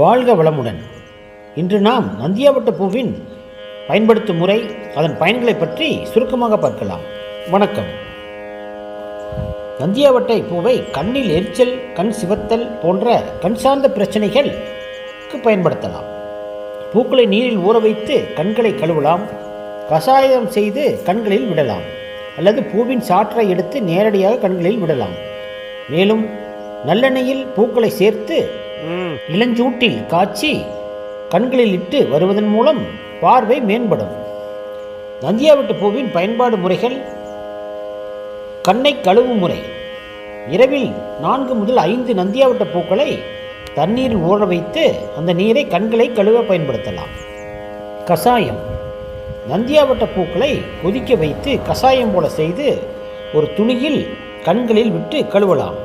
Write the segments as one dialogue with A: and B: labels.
A: வாழ்க வளமுடன். இன்று நாம் நந்தியாவட்ட பூவின் பயன்படுத்தும் முறை அதன் பயன்களை பற்றி சுருக்கமாக பார்க்கலாம். வணக்கம். நந்தியாவட்டை பூவை கண்ணில் எரிச்சல் கண் சிவத்தல் போன்ற கண் சார்ந்த பிரச்சனைகளுக்கு பயன்படுத்தலாம். பூக்களை நீரில் ஊற வைத்து கண்களை கழுவலாம் கஷாயம் செய்து கண்களில் விடலாம் அல்லது பூவின் சாற்றை எடுத்து நேரடியாக கண்களில் விடலாம். மேலும் நல்லெண்ணெயில் பூக்களை சேர்த்து இளஞ்சூட்டில் காய்ச்சி கண்களில் இட்டு வருவதன் மூலம் பார்வை மேம்படும். நந்தியாவட்டு பூவின் பயன்பாடு முறைகள் கண்ணை கழுவும் முறை. இரவில் நான்கு முதல் ஐந்து நந்தியாவட்ட பூக்களை தண்ணீரில் ஊற வைத்து அந்த நீரை கண்களை கழுவ பயன்படுத்தலாம். கசாயம். நந்தியாவட்ட பூக்களை கொதிக்க வைத்து கசாயம் போல செய்து ஒரு துணியில் கண்களில் விட்டு கழுவலாம்.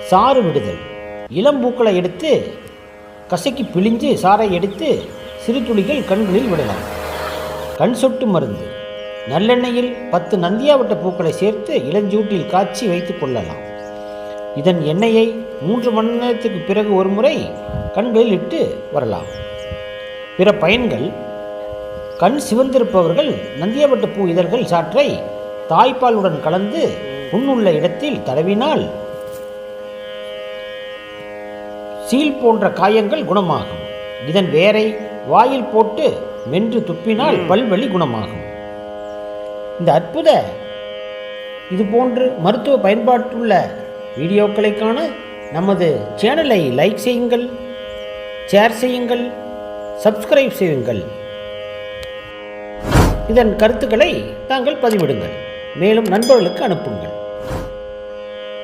A: சாறு விடுதல். இளம் பூக்களை எடுத்து கசக்கி பிழிஞ்சு சாறை எடுத்து சிறு துளிகள் கண்களில் விடலாம். கண் சொட்டு மருந்து. நல்லெண்ணெயில் பத்து நந்தியாவட்ட பூக்களை சேர்த்து இளஞ்சூட்டில் காய்ச்சி வைத்துக் கொள்ளலாம். இதன் எண்ணெயை மூன்று மணி நேரத்துக்கு பிறகு ஒரு முறை கண்களில் இட்டு வரலாம். பிற பயன்கள். கண் சிவந்திருப்பவர்கள் நந்தியாவட்ட பூ இதழ்கள் சாற்றை தாய்ப்பாலுடன் கலந்து புண்ணுள்ள இடத்தில் தடவினால் சீல் போன்ற காயங்கள் குணமாகும். இதன் வேரை வாயில் போட்டு மென்று துப்பினால் பல்வலி குணமாகும். இந்த அற்புத இது போன்று மருத்துவ பயன்பாட்டுள்ள வீடியோக்களை காண நமது சேனலை லைக் செய்யுங்கள் ஷேர் செய்யுங்கள் சப்ஸ்கிரைப் செய்யுங்கள். இதன் கருத்துக்களை தாங்கள் பதிவிடுங்கள். மேலும் நண்பர்களுக்கு அனுப்புங்கள்.